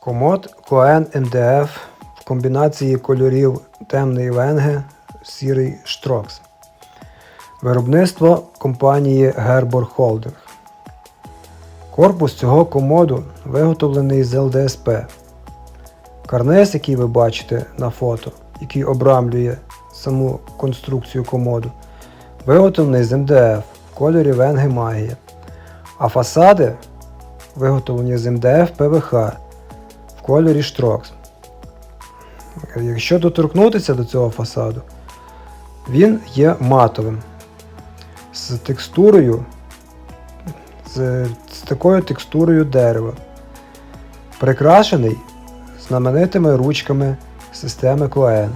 Комод Коен МДФ в комбінації кольорів темний венге, сірий штрокс. Виробництво компанії Gerber Holding. Корпус цього комоду виготовлений з ЛДСП. Карниз, який ви бачите на фото, який обрамлює саму конструкцію комоду, виготовлений з МДФ в кольорі Венге Магія. А фасади виготовлені з МДФ ПВХ кольорі Штрокс. Якщо доторкнутися до цього фасаду, він є матовим. З текстурою, з, з такою текстурою дерева. Прикрашений знаменитими ручками системи Коен.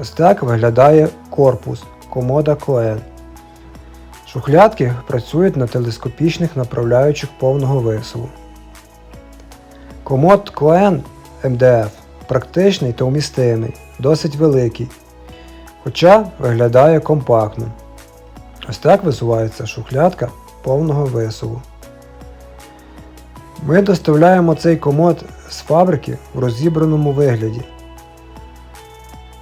Ось так виглядає корпус комода Коен. Шухлядки працюють на телескопічних направляючих повного висуву. Комод Коен МДФ практичний та вмістимий, досить великий, хоча виглядає компактним. Ось так висувається шухлядка повного висуву. Ми доставляємо цей комод з фабрики в розібраному вигляді.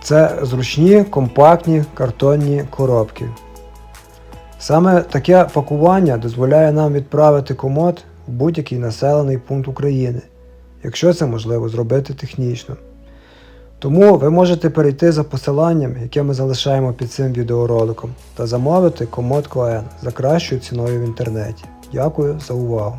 Це зручні компактні картонні коробки. Саме таке пакування дозволяє нам відправити комод в будь-який населений пункт України, якщо це можливо зробити технічно. Тому ви можете перейти за посиланням, яке ми залишаємо під цим відеороликом, та замовити комод Коен за кращою ціною в інтернеті. Дякую за увагу!